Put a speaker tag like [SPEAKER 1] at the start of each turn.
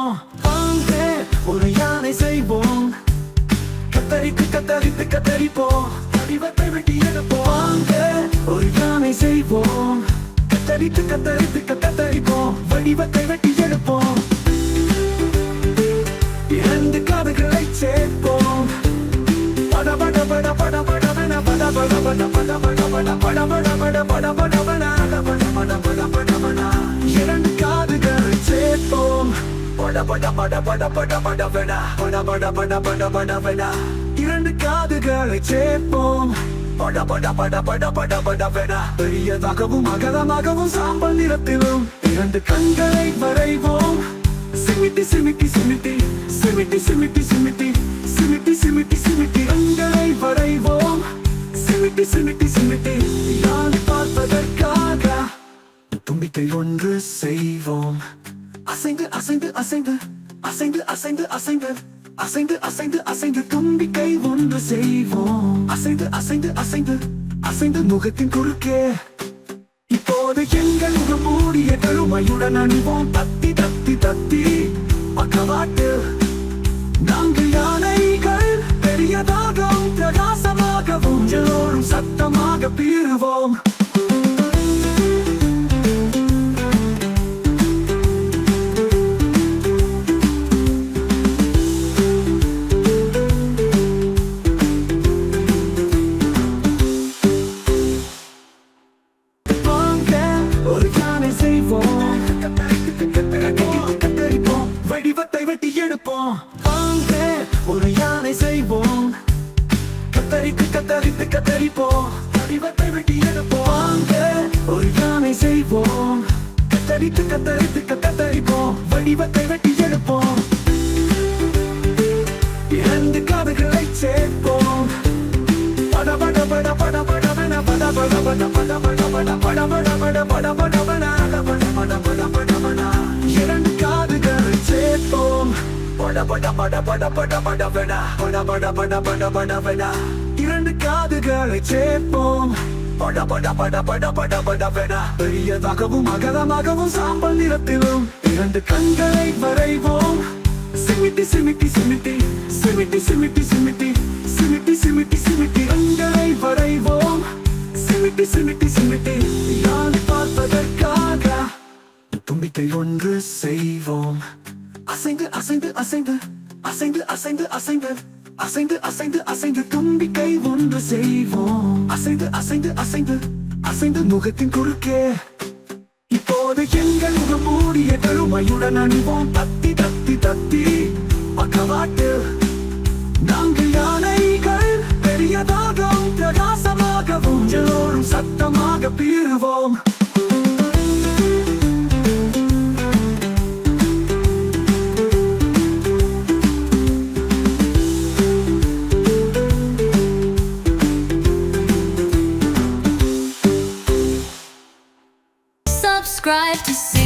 [SPEAKER 1] எடுப்போம் வாங்க ஒரு யானை செய்வோம். கத்தரித்து கத்தரித்து கத்தரிப்போம். வடிவத்தை வெட்டி எடுப்போம். வாங்க ஒரு யானை செய்வோம். கத்தரித்து கத்தரித்து கத்தரிப்போம். வடிவத்தை வெட்டி பட பட பட பட பட பட பட பட பட பட பட இரண்டு காதுகளை சேர்ப்போம். பட பட பட பட பட பட பெரியதாகவும் அகலமாகவும் சாம்பல் நிறத்திலும் இரண்டு கண்களை வரைவோம். சிமிட்டி சிமிட்டி சிமிட்டி சிமிட்டி சிமிட்டி சிமிட்டி சிமிட்டி சிமிட்டி சிமிட்டி கண்களை வரைவோம். சிமிட்டி சிமிட்டி சிமிட்டி நான் பார்ப்பதற்காக? தும்பிக்கை ஒன்று செய்வோம். அசைந்து அசைந்து அசைந்து. அசைந்து அசைந்து அசைந்து. அசைந்து அசைந்து அசைந்து. தும்பிக்கை ஒன்று செய்வோம். அசைந்து அசைந்து அசைந்து. அசைந்து முகத்தின் குறுக்கே. இப்போது எங்கள் முகம் மூடிய கருமையுடன் அணிவோம். தத்தி தத்தி தத்தி. பக்கவாட்டு. நாங்கள் யானைகள் பெரியதாகவும் பிரகாசமாகவும் எல்லோரும் சத்தமாக பீறுவோம். வெட்டி எடுப்போம். வாங்க ஒரு யானை செய்வோம். கத்தரித்து கத்தரித்து கத்தரிப்போம். வடிவத்தை வெட்டி எடுப்போம். வாங்க ஒரு யானை செய்வோம். கத்தரித்து கத்தரித்து கத்தரிப்போம். வடிவத்தை வெட்டி எடுப்போம். இரண்டு காதுகளை சேர்ப்போம். பட பட பட பட பட பட பட பட பட பட பட பட பட பட பட பட பட பட பட பட பட பட பட பட பட பட பட பட பட பட இரண்டு காதுகளை சேர்ப்போம். பட பட பட பட பட பட பெரியதாகவும் அகலமாகவும் சாம்பல் நிறத்திலும் இரண்டு கண்களை வரைவோம். சிமிட்டி சிமிட்டி சிமிட்டி சிமிட்டி சிமிட்டி சிமிட்டி சிமிட்டி சிமிட்டி சிமிட்டி கண்களை வரைவோம். சிமிட்டி சிமிட்டி சிமிட்டி நான் பார்ப்பதற்காக. தும்பிக்கை ஒன்று செய்வோம். அசைந்து அசைந்து அசைந்து. அசைந்து அசைந்து அசைந்து. அசைந்து அசைந்து அசைந்து. தும்பி கை ஒன்று செய்வோம். அசைந்து அசைந்து அசைந்து. அசைந்து முகத்தின் குறுக்கே. இப்போது எங்கள் முகம் மூடிய கருமையுடன் அணிவோம். தத்தி தத்தி தத்தி. பக்கவாட்டு. நாங்கள் யானைகள். பெரியதாகவும் பிரகாசமாகவும் எல்லோரும் சத்தமாக பீறுவோம்
[SPEAKER 2] subscribe to see